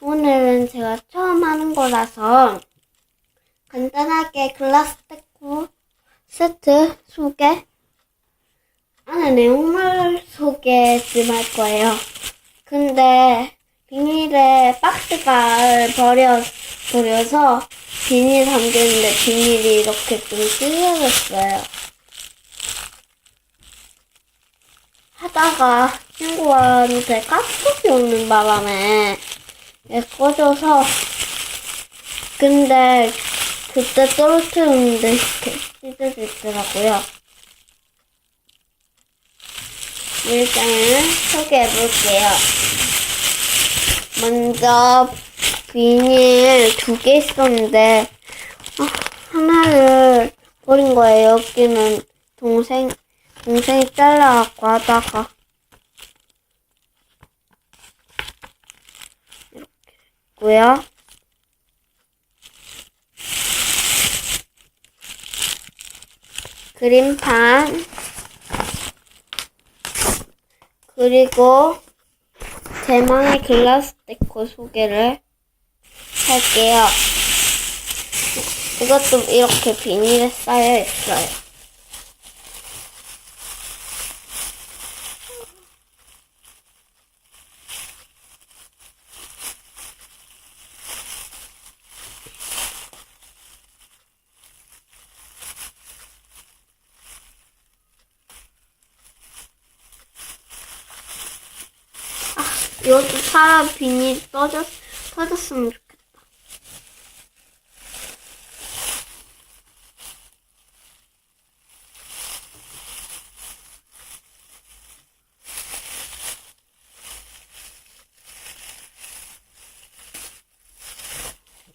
오늘은 제가 처음 하는 거라서 간단하게 글라스 데코 세트 소개 안에 내용물 소개 좀 할 거예요. 근데 비닐에 박스가 버려, 버려서 비닐 담겼는데 비닐이 이렇게 좀 찢어졌어요. 하다가 친구한테 카톡이 오는 바람에 얘 꺼져서 근데 그때 떨어뜨렸는데 이렇게 찢어졌더라고요. 일단은 소개해 볼게요. 먼저 비닐 두 개 있었는데 아, 하나를 버린 거예요. 여기는 동생 동생이 잘라갖고 하다가 이렇게 있고요. 그림판 그리고 대망의 글라스 데코 소개를 할게요. 이것도 이렇게 비닐에 쌓여 있어요. 이것도 사람 비닐 떠졌, 터졌으면 좋겠다.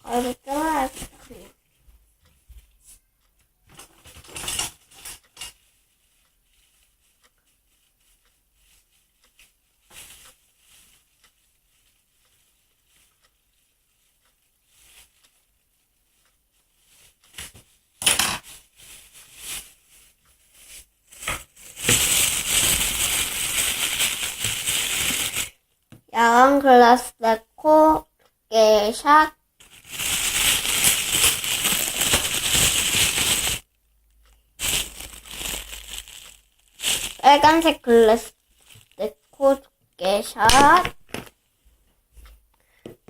아, 이거 야간 글라스 데코 게샷 빨간색 글라스 데코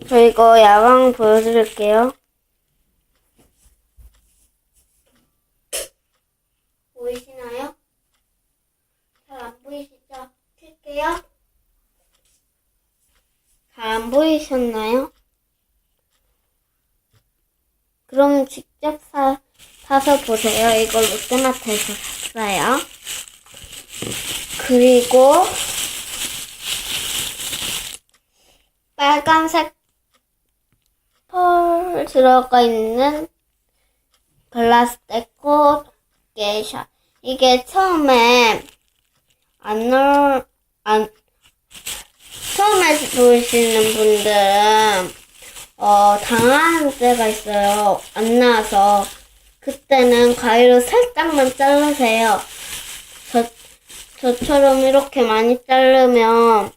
저 이거 야광 보여드릴게요? 잘 안 보이시죠? 킬게요 잘 안 보이셨나요? 그럼 직접 사, 사서 보세요. 이걸 롯데마트에서 샀어요. 그리고 빨간색 펄 들어가 있는 글라스 데코 도깨샷. 이게 처음에 안 넣, 안, 처음에 보시는 분들은 어, 당하는 때가 있어요. 안 나와서 그때는 가위로 살짝만 자르세요. 저 저처럼 이렇게 많이 자르면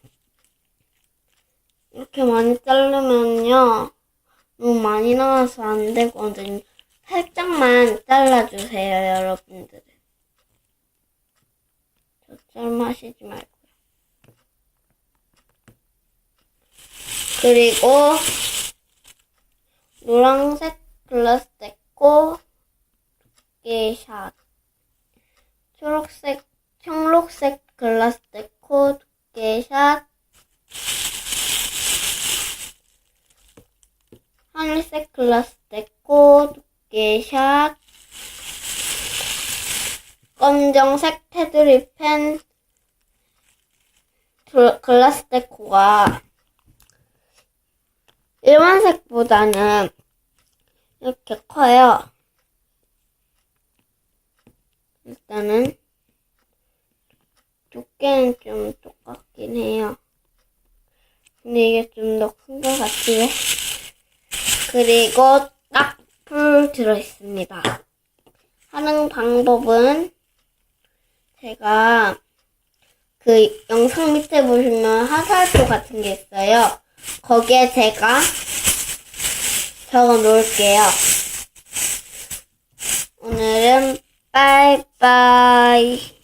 이렇게 많이 자르면요 너무 많이 나와서 안 되거든요. 살짝만 잘라주세요, 여러분들. 저처럼 하시지 말고. 그리고 노란색 글라스 데코 두께샷. 초록색 청록색 글라스 데코 두께샷. 하늘색 글라스 데코 두께샷. 검정색 테두리 펜 글- 글라스 데코가 일반색보다는 이렇게 커요. 일단은 두께는 좀 똑같긴 해요. 근데 이게 좀 더 큰 것 같지요? 그리고 딱풀 들어있습니다. 하는 방법은 제가 그 영상 밑에 보시면 화살표 같은 게 있어요. 거기에 제가 적어 놓을게요. 오늘은 빠이빠이.